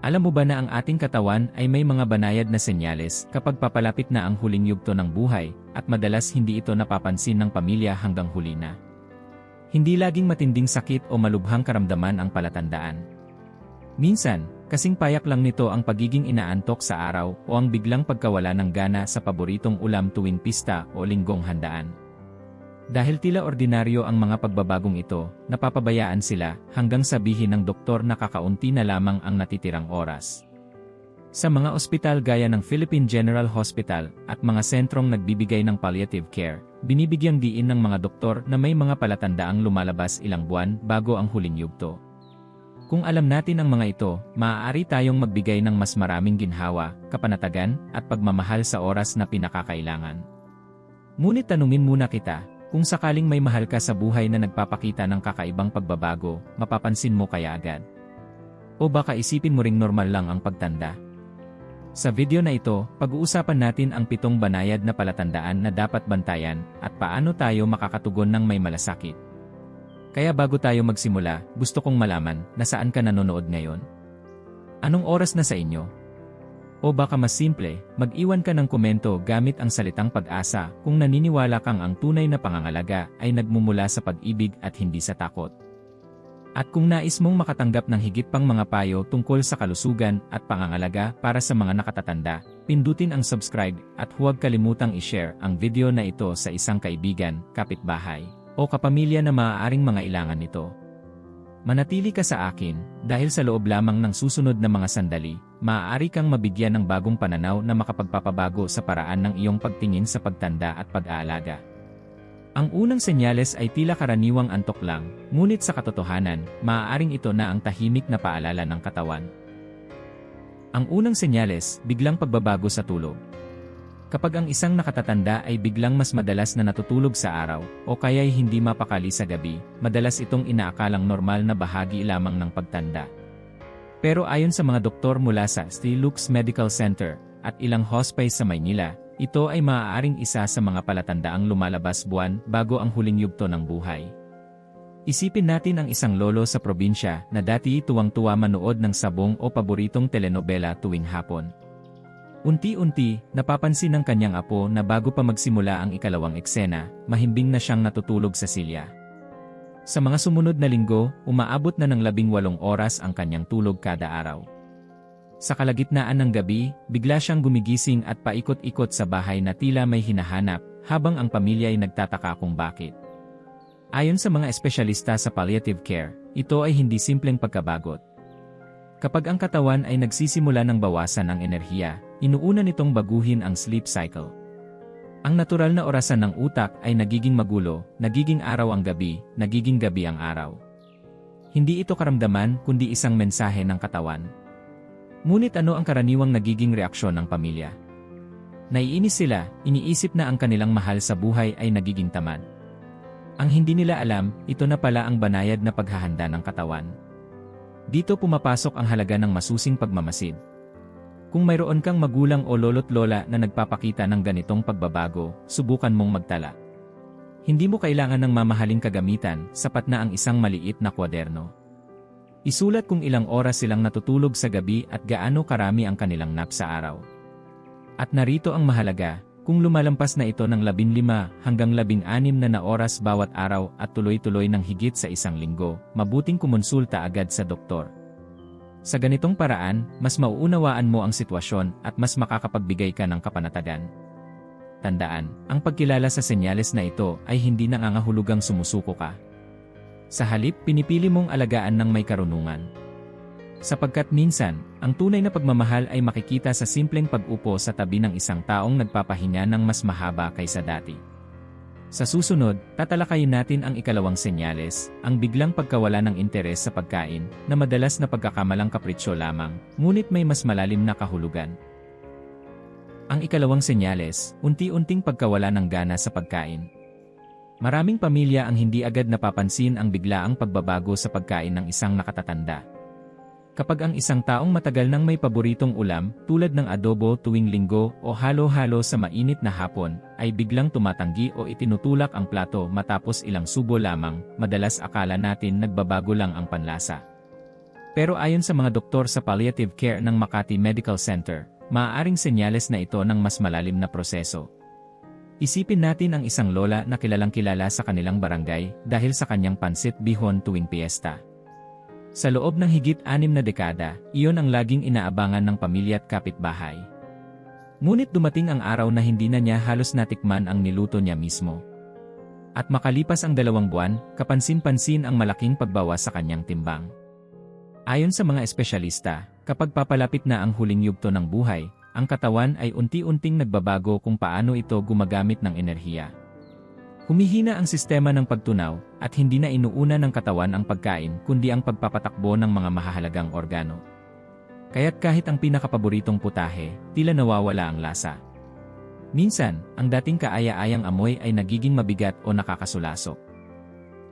Alam mo ba na ang ating katawan ay may mga banayad na senyales kapag papalapit na ang huling yugto ng buhay at madalas hindi ito napapansin ng pamilya hanggang huli na. Hindi laging matinding sakit o malubhang karamdaman ang palatandaan. Minsan, kasing payak lang nito ang pagiging inaantok sa araw o ang biglang pagkawala ng gana sa paboritong ulam tuwing pista o linggong handaan. Dahil tila ordinaryo ang mga pagbabagong ito, napapabayaan sila hanggang sabihin ng doktor na kakaunti na lamang ang natitirang oras. Sa mga ospital gaya ng Philippine General Hospital at mga sentrong nagbibigay ng palliative care, binibigyang diin ng mga doktor na may mga palatandaang lumalabas ilang buwan bago ang huling yugto. Kung alam natin ang mga ito, maaari tayong magbigay ng mas maraming ginhawa, kapanatagan, at pagmamahal sa oras na pinakakailangan. Ngunit tanungin muna kita, kung sakaling may mahal ka sa buhay na nagpapakita ng kakaibang pagbabago, mapapansin mo kaya agad. O baka isipin mo ring normal lang ang pagtanda. Sa video na ito, pag-uusapan natin ang pitong banayad na palatandaan na dapat bantayan at paano tayo makakatugon ng may malasakit. Kaya bago tayo magsimula, gusto kong malaman na saan ka nanonood ngayon. Anong oras na sa inyo? O baka mas simple, mag-iwan ka ng komento gamit ang salitang pag-asa kung naniniwala kang ang tunay na pangangalaga ay nagmumula sa pag-ibig at hindi sa takot. At kung nais mong makatanggap ng higit pang mga payo tungkol sa kalusugan at pangangalaga para sa mga nakatatanda, pindutin ang subscribe at huwag kalimutang i-share ang video na ito sa isang kaibigan, kapitbahay, o kapamilya na maaaring mga ilangan nito. Manatili ka sa akin, dahil sa loob lamang ng susunod na mga sandali, maaari kang mabigyan ng bagong pananaw na makapagpapabago sa paraan ng iyong pagtingin sa pagtanda at pag-aalaga. Ang unang senyales ay tila karaniwang antok lang, ngunit sa katotohanan, maaaring ito na ang tahimik na paalala ng katawan. Ang unang senyales, biglang pagbabago sa tulog. Kapag ang isang nakatatanda ay biglang mas madalas na natutulog sa araw, o kaya'y hindi mapakali sa gabi, madalas itong inaakalang normal na bahagi lamang ng pagtanda. Pero ayon sa mga doktor mula sa St. Luke's Medical Center, at ilang hospice sa Maynila, ito ay maaaring isa sa mga palatandaang lumalabas buwan bago ang huling yugto ng buhay. Isipin natin ang isang lolo sa probinsya na dati tuwang-tuwa manood ng sabong o paboritong telenovela tuwing hapon. Unti-unti, napapansin ng kanyang apo na bago pa magsimula ang ikalawang eksena, mahimbing na siyang natutulog sa silya. Sa mga sumunod na linggo, umaabot na ng labing walong oras ang kanyang tulog kada araw. Sa kalagitnaan ng gabi, bigla siyang gumigising at paikot-ikot sa bahay na tila may hinahanap, habang ang pamilya ay nagtataka kung bakit. Ayon sa mga espesyalista sa palliative care, ito ay hindi simpleng pagkabagot. Kapag ang katawan ay nagsisimula ng bawasan ang enerhiya, Inuuna nitong baguhin ang sleep cycle. Ang natural na orasan ng utak ay nagiging magulo, nagiging araw ang gabi, nagiging gabi ang araw. Hindi ito karamdaman kundi isang mensahe ng katawan. Ngunit ano ang karaniwang nagiging reaksyon ng pamilya? Naiinis sila, iniisip na ang kanilang mahal sa buhay ay nagiging tamad. Ang hindi nila alam, ito na pala ang banayad na paghahanda ng katawan. Dito pumapasok ang halaga ng masusing pagmamasid. Kung mayroon kang magulang o lolo't lola na nagpapakita ng ganitong pagbabago, subukan mong magtala. Hindi mo kailangan ng mamahaling kagamitan, sapat na ang isang maliit na kwaderno. Isulat kung ilang oras silang natutulog sa gabi at gaano karami ang kanilang nap sa araw. At narito ang mahalaga, kung lumalampas na ito ng 15 hanggang 16 na na oras bawat araw at tuloy-tuloy ng higit sa isang linggo, mabuting kumonsulta agad sa doktor. Sa ganitong paraan, mas mauunawaan mo ang sitwasyon at mas makakapagbigay ka ng kapanatagan. Tandaan, ang pagkilala sa senyales na ito ay hindi nangangahulugang sumusuko ka. Sa halip, pinipili mong alagaan ng may karunungan. Sapagkat minsan, ang tunay na pagmamahal ay makikita sa simpleng pag-upo sa tabi ng isang taong nagpapahinga ng mas mahaba kaysa dati. Sa susunod, tatalakayin natin ang ikalawang senyales, ang biglang pagkawala ng interes sa pagkain, na madalas na pagkakamalang kapritsyo lamang, ngunit may mas malalim na kahulugan. Ang ikalawang senyales, unti-unting pagkawala ng gana sa pagkain. Maraming pamilya ang hindi agad napapansin ang biglaang pagbabago sa pagkain ng isang nakatatanda. Kapag ang isang taong matagal nang may paboritong ulam, tulad ng adobo tuwing linggo o halo-halo sa mainit na hapon, ay biglang tumatanggi o itinutulak ang plato matapos ilang subo lamang, madalas akala natin nagbabago lang ang panlasa. Pero ayon sa mga doktor sa palliative care ng Makati Medical Center, maaaring senyales na ito ng mas malalim na proseso. Isipin natin ang isang lola na kilalang kilala sa kanilang barangay dahil sa kanyang pansit bihon tuwing piyesta. Sa loob ng higit anim na dekada, iyon ang laging inaabangan ng pamilya at kapitbahay. Ngunit dumating ang araw na hindi na niya halos natikman ang niluto niya mismo. At makalipas ang dalawang buwan, kapansin-pansin ang malaking pagbawas sa kanyang timbang. Ayon sa mga espesyalista, kapag papalapit na ang huling yugto ng buhay, ang katawan ay unti-unting nagbabago kung paano ito gumagamit ng enerhiya. Humihina ang sistema ng pagtunaw at hindi na inuuna ng katawan ang pagkain kundi ang pagpapatakbo ng mga mahahalagang organo. Kaya't kahit ang pinakapaboritong putahe, tila nawawala ang lasa. Minsan, ang dating kaaya-ayang amoy ay nagiging mabigat o nakakasulasok.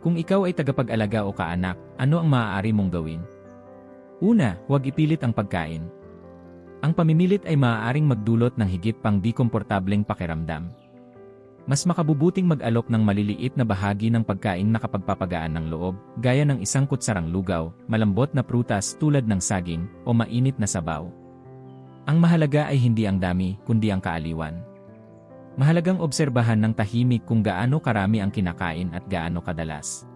Kung ikaw ay tagapag-alaga o kaanak, ano ang maaari mong gawin? Una, huwag ipilit ang pagkain. Ang pamimilit ay maaaring magdulot ng higit pang di komportableng pakiramdam mas makabubuting mag-alok ng maliliit na bahagi ng pagkain na kapagpapagaan ng loob, gaya ng isang kutsarang lugaw, malambot na prutas tulad ng saging, o mainit na sabaw. Ang mahalaga ay hindi ang dami, kundi ang kaaliwan. Mahalagang obserbahan ng tahimik kung gaano karami ang kinakain at gaano kadalas.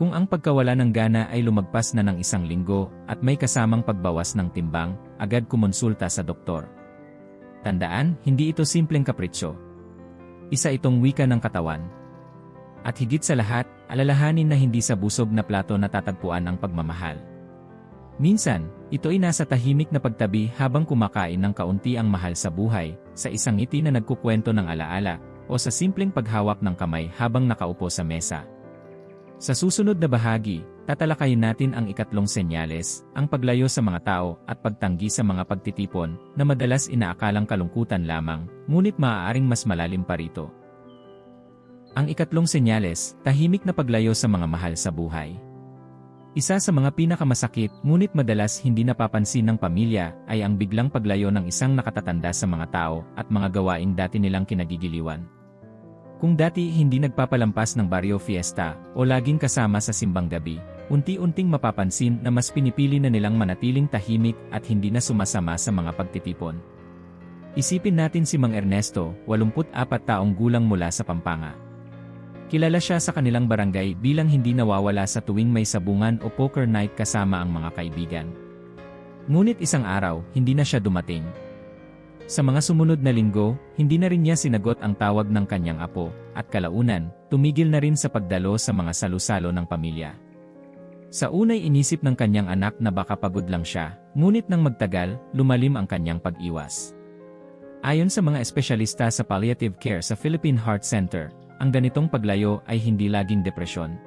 Kung ang pagkawala ng gana ay lumagpas na ng isang linggo at may kasamang pagbawas ng timbang, agad kumonsulta sa doktor. Tandaan, hindi ito simpleng kapritsyo, isa itong wika ng katawan. At higit sa lahat, alalahanin na hindi sa busog na plato natatagpuan ang pagmamahal. Minsan, ito ay nasa tahimik na pagtabi habang kumakain ng kaunti ang mahal sa buhay, sa isang ngiti na nagkukwento ng alaala, o sa simpleng paghawak ng kamay habang nakaupo sa mesa. Sa susunod na bahagi, tatalakayin natin ang ikatlong senyales, ang paglayo sa mga tao at pagtanggi sa mga pagtitipon na madalas inaakalang kalungkutan lamang, ngunit maaaring mas malalim pa rito. Ang ikatlong senyales, tahimik na paglayo sa mga mahal sa buhay. Isa sa mga pinakamasakit ngunit madalas hindi napapansin ng pamilya ay ang biglang paglayo ng isang nakatatanda sa mga tao at mga gawain dati nilang kinagigiliwan. Kung dati hindi nagpapalampas ng barrio fiesta o laging kasama sa simbang gabi, unti-unting mapapansin na mas pinipili na nilang manatiling tahimik at hindi na sumasama sa mga pagtitipon. Isipin natin si Mang Ernesto, 84 taong gulang mula sa Pampanga. Kilala siya sa kanilang barangay bilang hindi nawawala sa tuwing may sabungan o poker night kasama ang mga kaibigan. Ngunit isang araw, hindi na siya dumating. Sa mga sumunod na linggo, hindi na rin niya sinagot ang tawag ng kanyang apo, at kalaunan, tumigil na rin sa pagdalo sa mga salusalo ng pamilya. Sa unay inisip ng kanyang anak na baka pagod lang siya, ngunit nang magtagal, lumalim ang kanyang pag-iwas. Ayon sa mga espesyalista sa palliative care sa Philippine Heart Center, ang ganitong paglayo ay hindi laging depresyon.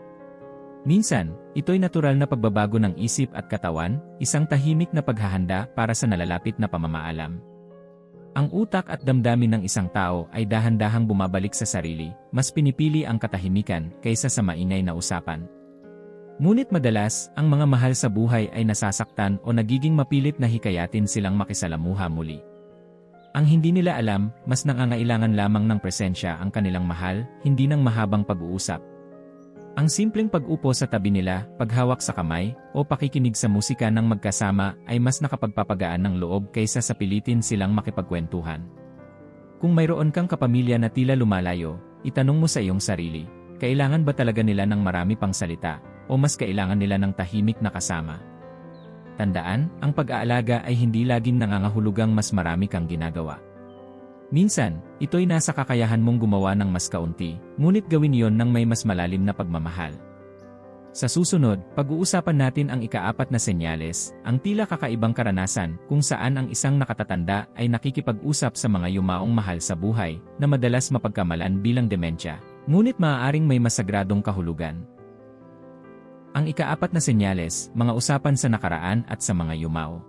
Minsan, ito'y natural na pagbabago ng isip at katawan, isang tahimik na paghahanda para sa nalalapit na pamamaalam. Ang utak at damdamin ng isang tao ay dahan-dahang bumabalik sa sarili, mas pinipili ang katahimikan kaysa sa maingay na usapan. Ngunit madalas, ang mga mahal sa buhay ay nasasaktan o nagiging mapilit na hikayatin silang makisalamuha muli. Ang hindi nila alam, mas nangangailangan lamang ng presensya ang kanilang mahal, hindi ng mahabang pag-uusap. Ang simpleng pag-upo sa tabi nila, paghawak sa kamay, o pakikinig sa musika ng magkasama ay mas nakapagpapagaan ng loob kaysa sa pilitin silang makipagkwentuhan. Kung mayroon kang kapamilya na tila lumalayo, itanong mo sa iyong sarili, kailangan ba talaga nila ng marami pang salita, o mas kailangan nila ng tahimik na kasama. Tandaan, ang pag-aalaga ay hindi laging nangangahulugang mas marami kang ginagawa. Minsan, ito'y nasa kakayahan mong gumawa ng mas kaunti, ngunit gawin iyon ng may mas malalim na pagmamahal. Sa susunod, pag-uusapan natin ang ikaapat na senyales, ang tila kakaibang karanasan kung saan ang isang nakatatanda ay nakikipag-usap sa mga yumaong mahal sa buhay na madalas mapagkamalan bilang demensya, ngunit maaaring may masagradong kahulugan. Ang ikaapat na senyales, mga usapan sa nakaraan at sa mga yumaw.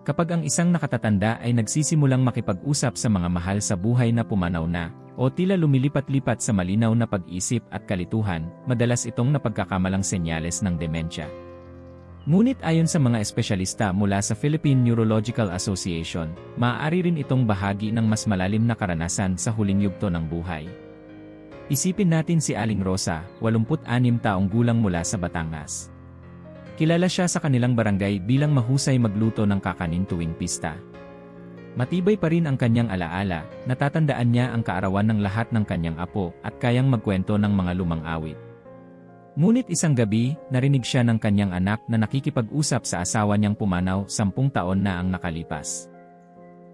Kapag ang isang nakatatanda ay nagsisimulang makipag-usap sa mga mahal sa buhay na pumanaw na, o tila lumilipat-lipat sa malinaw na pag-isip at kalituhan, madalas itong napagkakamalang senyales ng demensya. Ngunit ayon sa mga espesyalista mula sa Philippine Neurological Association, maaari rin itong bahagi ng mas malalim na karanasan sa huling yugto ng buhay. Isipin natin si Aling Rosa, 86 taong gulang mula sa Batangas. Kilala siya sa kanilang barangay bilang mahusay magluto ng kakanin tuwing pista. Matibay pa rin ang kanyang alaala, natatandaan niya ang kaarawan ng lahat ng kanyang apo at kayang magkwento ng mga lumang awit. Ngunit isang gabi, narinig siya ng kanyang anak na nakikipag-usap sa asawa niyang pumanaw sampung taon na ang nakalipas.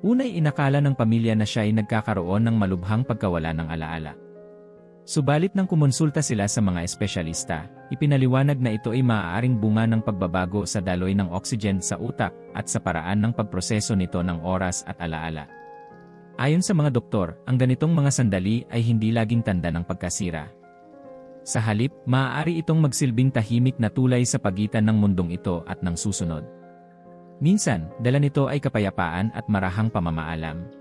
Unay inakala ng pamilya na siya ay nagkakaroon ng malubhang pagkawala ng alaala. Subalit nang kumonsulta sila sa mga espesyalista, ipinaliwanag na ito ay maaaring bunga ng pagbabago sa daloy ng oxygen sa utak at sa paraan ng pagproseso nito ng oras at alaala. Ayon sa mga doktor, ang ganitong mga sandali ay hindi laging tanda ng pagkasira. Sa halip, maaari itong magsilbing tahimik na tulay sa pagitan ng mundong ito at ng susunod. Minsan, dala nito ay kapayapaan at marahang pamamaalam.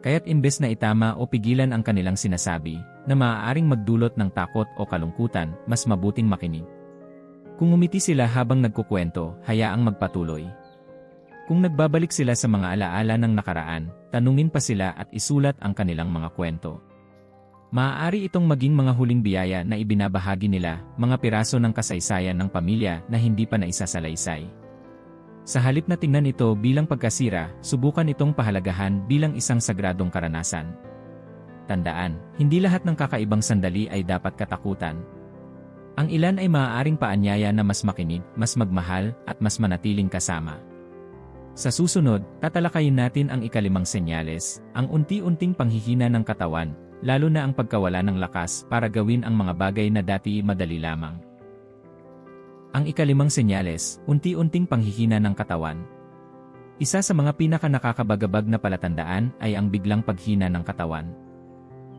Kaya't imbes na itama o pigilan ang kanilang sinasabi, na maaaring magdulot ng takot o kalungkutan, mas mabuting makinig. Kung umiti sila habang nagkukwento, hayaang magpatuloy. Kung nagbabalik sila sa mga alaala ng nakaraan, tanungin pa sila at isulat ang kanilang mga kwento. Maaari itong maging mga huling biyaya na ibinabahagi nila, mga piraso ng kasaysayan ng pamilya na hindi pa naisasalaysay. Sa halip na tingnan ito bilang pagkasira, subukan itong pahalagahan bilang isang sagradong karanasan. Tandaan, hindi lahat ng kakaibang sandali ay dapat katakutan. Ang ilan ay maaaring paanyaya na mas makinig, mas magmahal, at mas manatiling kasama. Sa susunod, tatalakayin natin ang ikalimang senyales, ang unti-unting panghihina ng katawan, lalo na ang pagkawala ng lakas para gawin ang mga bagay na dati madali lamang. Ang ikalimang senyales, unti-unting panghihina ng katawan. Isa sa mga pinaka nakakabagabag na palatandaan ay ang biglang paghina ng katawan.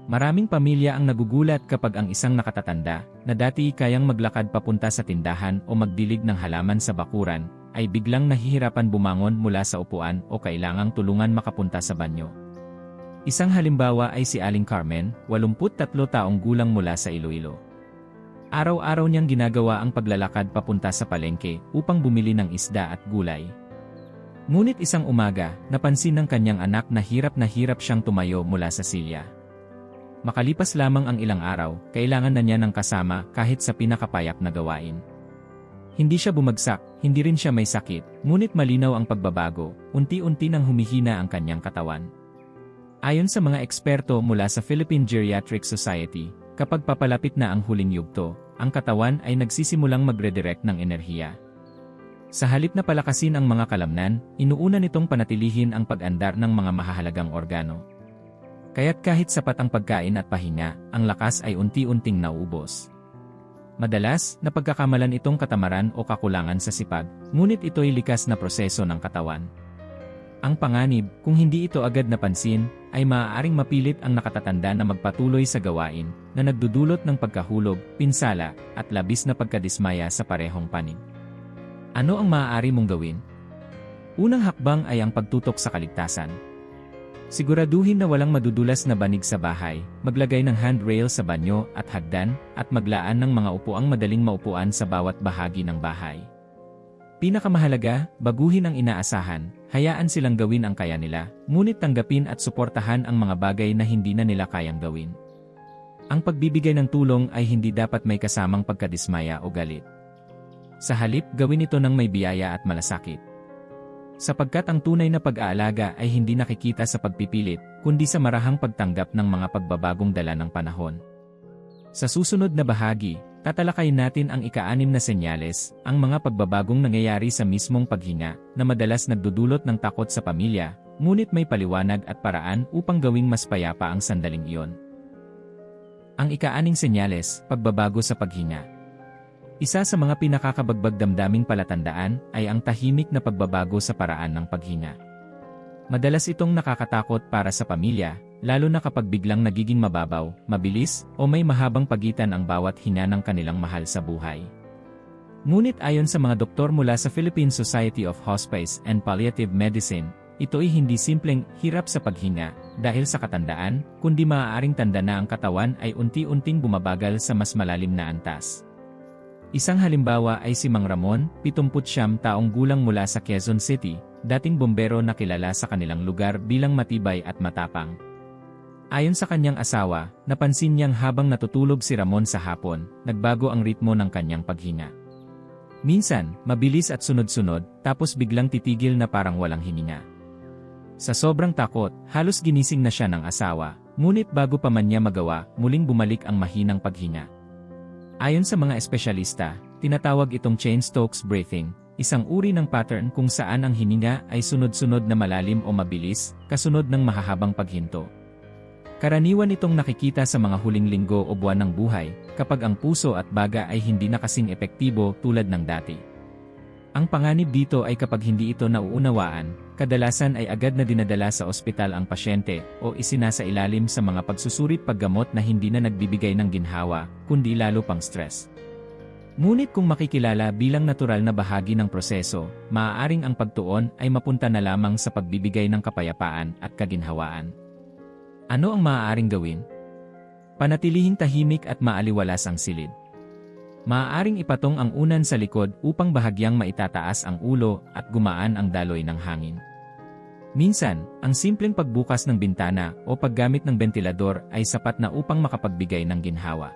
Maraming pamilya ang nagugulat kapag ang isang nakatatanda, na dati kayang maglakad papunta sa tindahan o magdilig ng halaman sa bakuran, ay biglang nahihirapan bumangon mula sa upuan o kailangang tulungan makapunta sa banyo. Isang halimbawa ay si Aling Carmen, 83 taong gulang mula sa Iloilo. Araw-araw niyang ginagawa ang paglalakad papunta sa palengke upang bumili ng isda at gulay. Ngunit isang umaga, napansin ng kanyang anak na hirap na hirap siyang tumayo mula sa silya. Makalipas lamang ang ilang araw, kailangan na niya ng kasama kahit sa pinakapayak na gawain. Hindi siya bumagsak, hindi rin siya may sakit, ngunit malinaw ang pagbabago, unti-unti nang humihina ang kanyang katawan. Ayon sa mga eksperto mula sa Philippine Geriatric Society, kapag papalapit na ang huling yugto, ang katawan ay nagsisimulang magredirect ng enerhiya. Sa halip na palakasin ang mga kalamnan, inuuna nitong panatilihin ang pag-andar ng mga mahahalagang organo. Kaya't kahit sapat ang pagkain at pahinga, ang lakas ay unti-unting nauubos. Madalas, napagkakamalan itong katamaran o kakulangan sa sipag, ngunit ito'y likas na proseso ng katawan. Ang panganib, kung hindi ito agad napansin, ay maaaring mapilit ang nakatatanda na magpatuloy sa gawain na nagdudulot ng pagkahulog, pinsala, at labis na pagkadismaya sa parehong panig. Ano ang maaari mong gawin? Unang hakbang ay ang pagtutok sa kaligtasan. Siguraduhin na walang madudulas na banig sa bahay, maglagay ng handrail sa banyo at hagdan, at maglaan ng mga upuang madaling maupuan sa bawat bahagi ng bahay. Pinakamahalaga, baguhin ang inaasahan, hayaan silang gawin ang kaya nila, ngunit tanggapin at suportahan ang mga bagay na hindi na nila kayang gawin. Ang pagbibigay ng tulong ay hindi dapat may kasamang pagkadismaya o galit. Sa halip, gawin ito ng may biyaya at malasakit. Sapagkat ang tunay na pag-aalaga ay hindi nakikita sa pagpipilit, kundi sa marahang pagtanggap ng mga pagbabagong dala ng panahon. Sa susunod na bahagi, Tatalakayin natin ang ika-anim na senyales, ang mga pagbabagong nangyayari sa mismong paghinga, na madalas nagdudulot ng takot sa pamilya, ngunit may paliwanag at paraan upang gawing mas payapa ang sandaling iyon. Ang ika-aning senyales, pagbabago sa paghinga. Isa sa mga pinakakabagbag damdaming palatandaan ay ang tahimik na pagbabago sa paraan ng paghinga. Madalas itong nakakatakot para sa pamilya, lalo na kapag biglang nagiging mababaw, mabilis, o may mahabang pagitan ang bawat hina ng kanilang mahal sa buhay. Ngunit ayon sa mga doktor mula sa Philippine Society of Hospice and Palliative Medicine, ito ay hindi simpleng hirap sa paghinga dahil sa katandaan, kundi maaaring tanda na ang katawan ay unti-unting bumabagal sa mas malalim na antas. Isang halimbawa ay si Mang Ramon, 79 taong gulang mula sa Quezon City, dating bombero na kilala sa kanilang lugar bilang matibay at matapang. Ayon sa kanyang asawa, napansin niyang habang natutulog si Ramon sa hapon, nagbago ang ritmo ng kanyang paghinga. Minsan, mabilis at sunod-sunod, tapos biglang titigil na parang walang hininga. Sa sobrang takot, halos ginising na siya ng asawa, ngunit bago pa man niya magawa, muling bumalik ang mahinang paghinga. Ayon sa mga espesyalista, tinatawag itong chain-stokes breathing, isang uri ng pattern kung saan ang hininga ay sunod-sunod na malalim o mabilis, kasunod ng mahahabang paghinto. Karaniwan itong nakikita sa mga huling linggo o buwan ng buhay, kapag ang puso at baga ay hindi na kasing epektibo tulad ng dati. Ang panganib dito ay kapag hindi ito nauunawaan, kadalasan ay agad na dinadala sa ospital ang pasyente o isinasa ilalim sa mga pagsusurit paggamot na hindi na nagbibigay ng ginhawa, kundi lalo pang stress. Ngunit kung makikilala bilang natural na bahagi ng proseso, maaaring ang pagtuon ay mapunta na lamang sa pagbibigay ng kapayapaan at kaginhawaan. Ano ang maaaring gawin? Panatilihing tahimik at maaliwalas ang silid. Maaaring ipatong ang unan sa likod upang bahagyang maitataas ang ulo at gumaan ang daloy ng hangin. Minsan, ang simpleng pagbukas ng bintana o paggamit ng bentilador ay sapat na upang makapagbigay ng ginhawa.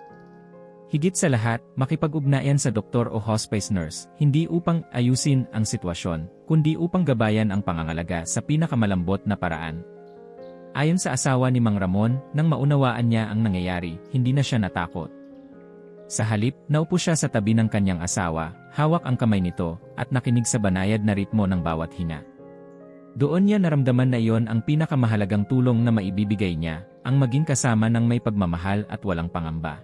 Higit sa lahat, makipag-ugnayan sa doktor o hospice nurse, hindi upang ayusin ang sitwasyon, kundi upang gabayan ang pangangalaga sa pinakamalambot na paraan. Ayon sa asawa ni Mang Ramon, nang maunawaan niya ang nangyayari, hindi na siya natakot. Sa halip, naupo siya sa tabi ng kanyang asawa, hawak ang kamay nito, at nakinig sa banayad na ritmo ng bawat hinga. Doon niya naramdaman na iyon ang pinakamahalagang tulong na maibibigay niya, ang maging kasama ng may pagmamahal at walang pangamba.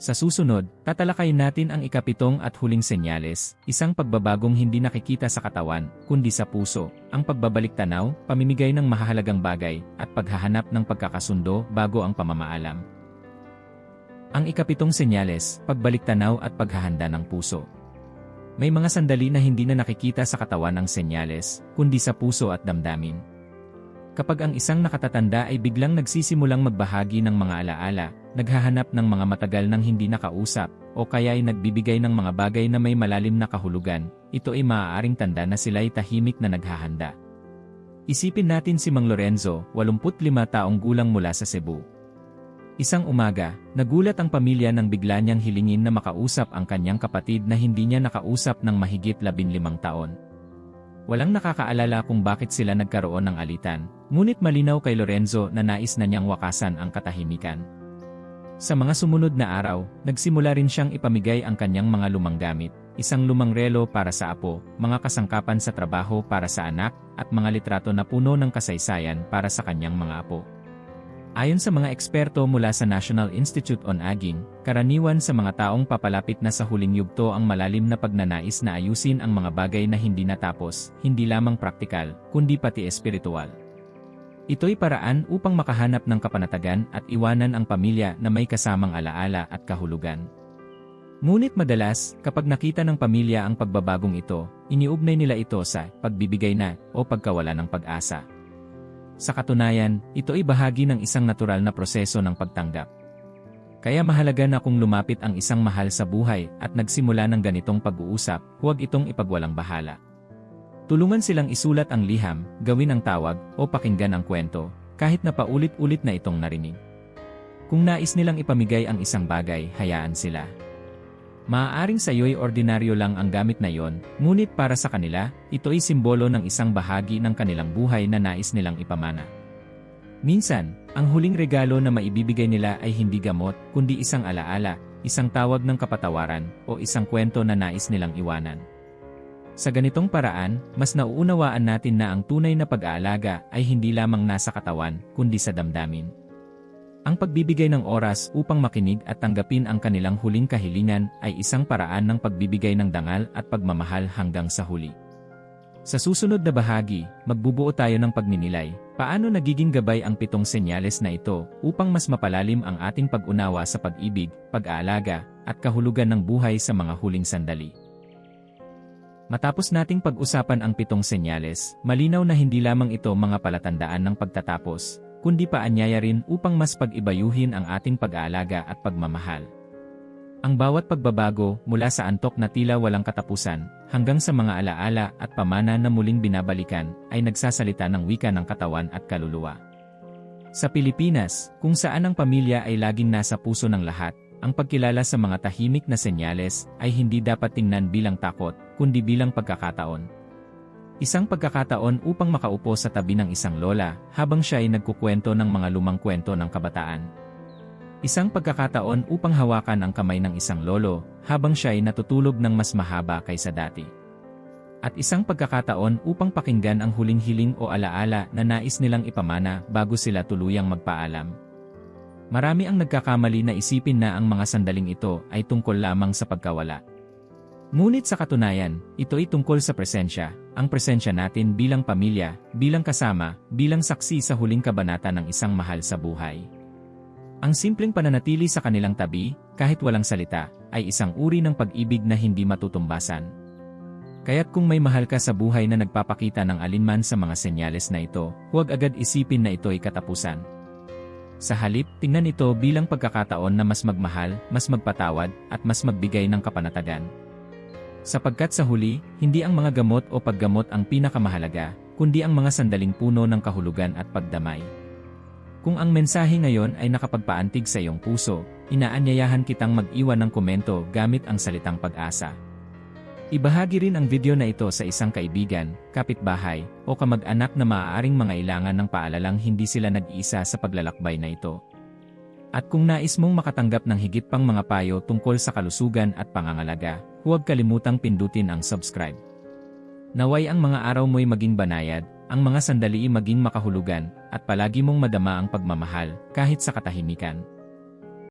Sa susunod, tatalakayin natin ang ikapitong at huling senyales, isang pagbabagong hindi nakikita sa katawan, kundi sa puso, ang pagbabalik tanaw, pamimigay ng mahalagang bagay, at paghahanap ng pagkakasundo bago ang pamamaalam. Ang ikapitong senyales, pagbalik tanaw at paghahanda ng puso. May mga sandali na hindi na nakikita sa katawan ang senyales, kundi sa puso at damdamin. Kapag ang isang nakatatanda ay biglang nagsisimulang magbahagi ng mga alaala, naghahanap ng mga matagal nang hindi nakausap, o kaya ay nagbibigay ng mga bagay na may malalim na kahulugan, ito ay maaaring tanda na sila'y tahimik na naghahanda. Isipin natin si Mang Lorenzo, 85 taong gulang mula sa Cebu. Isang umaga, nagulat ang pamilya nang bigla niyang hilingin na makausap ang kanyang kapatid na hindi niya nakausap ng mahigit 15 taon. Walang nakakaalala kung bakit sila nagkaroon ng alitan, ngunit malinaw kay Lorenzo na nais na niyang wakasan ang katahimikan. Sa mga sumunod na araw, nagsimula rin siyang ipamigay ang kanyang mga lumang gamit, isang lumang relo para sa apo, mga kasangkapan sa trabaho para sa anak, at mga litrato na puno ng kasaysayan para sa kanyang mga apo. Ayon sa mga eksperto mula sa National Institute on Aging, karaniwan sa mga taong papalapit na sa huling yugto ang malalim na pagnanais na ayusin ang mga bagay na hindi natapos, hindi lamang praktikal, kundi pati espiritual. Ito'y paraan upang makahanap ng kapanatagan at iwanan ang pamilya na may kasamang alaala at kahulugan. Ngunit madalas, kapag nakita ng pamilya ang pagbabagong ito, iniugnay nila ito sa pagbibigay na o pagkawala ng pag-asa. Sa katunayan, ito ay bahagi ng isang natural na proseso ng pagtanggap. Kaya mahalaga na kung lumapit ang isang mahal sa buhay at nagsimula ng ganitong pag-uusap, huwag itong ipagwalang bahala. Tulungan silang isulat ang liham, gawin ang tawag, o pakinggan ang kwento, kahit na paulit-ulit na itong narinig. Kung nais nilang ipamigay ang isang bagay, hayaan sila. Maaaring sa iyo'y ordinaryo lang ang gamit na iyon, ngunit para sa kanila, ito ay simbolo ng isang bahagi ng kanilang buhay na nais nilang ipamana. Minsan, ang huling regalo na maibibigay nila ay hindi gamot, kundi isang alaala, isang tawag ng kapatawaran, o isang kwento na nais nilang iwanan. Sa ganitong paraan, mas nauunawaan natin na ang tunay na pag-aalaga ay hindi lamang nasa katawan, kundi sa damdamin. Ang pagbibigay ng oras upang makinig at tanggapin ang kanilang huling kahilingan ay isang paraan ng pagbibigay ng dangal at pagmamahal hanggang sa huli. Sa susunod na bahagi, magbubuo tayo ng pagninilay, paano nagiging gabay ang pitong senyales na ito upang mas mapalalim ang ating pag-unawa sa pag-ibig, pag-aalaga, at kahulugan ng buhay sa mga huling sandali. Matapos nating pag-usapan ang pitong senyales, malinaw na hindi lamang ito mga palatandaan ng pagtatapos, kundi paanyaya rin upang mas pag-ibayuhin ang ating pag-aalaga at pagmamahal. Ang bawat pagbabago mula sa antok na tila walang katapusan hanggang sa mga alaala at pamana na muling binabalikan ay nagsasalita ng wika ng katawan at kaluluwa. Sa Pilipinas, kung saan ang pamilya ay laging nasa puso ng lahat, ang pagkilala sa mga tahimik na senyales ay hindi dapat tingnan bilang takot, kundi bilang pagkakataon. Isang pagkakataon upang makaupo sa tabi ng isang lola habang siya ay nagkukwento ng mga lumang kwento ng kabataan. Isang pagkakataon upang hawakan ang kamay ng isang lolo habang siya ay natutulog ng mas mahaba kaysa dati. At isang pagkakataon upang pakinggan ang huling hiling o alaala na nais nilang ipamana bago sila tuluyang magpaalam. Marami ang nagkakamali na isipin na ang mga sandaling ito ay tungkol lamang sa pagkawala. Ngunit sa katunayan, ito ay tungkol sa presensya, ang presensya natin bilang pamilya, bilang kasama, bilang saksi sa huling kabanata ng isang mahal sa buhay. Ang simpleng pananatili sa kanilang tabi, kahit walang salita, ay isang uri ng pag-ibig na hindi matutumbasan. Kaya't kung may mahal ka sa buhay na nagpapakita ng alinman sa mga senyales na ito, huwag agad isipin na ito ay katapusan. Sa halip, tingnan ito bilang pagkakataon na mas magmahal, mas magpatawad, at mas magbigay ng kapanatagan. Sapagkat sa huli, hindi ang mga gamot o paggamot ang pinakamahalaga, kundi ang mga sandaling puno ng kahulugan at pagdamay. Kung ang mensahe ngayon ay nakapagpaantig sa iyong puso, inaanyayahan kitang mag-iwan ng komento gamit ang salitang pag-asa. Ibahagi rin ang video na ito sa isang kaibigan, kapitbahay, o kamag-anak na maaaring mangailangan ng paalalang hindi sila nag-iisa sa paglalakbay na ito. At kung nais mong makatanggap ng higit pang mga payo tungkol sa kalusugan at pangangalaga, huwag kalimutang pindutin ang subscribe. Naway ang mga araw mo'y maging banayad, ang mga sandali maging makahulugan, at palagi mong madama ang pagmamahal, kahit sa katahimikan.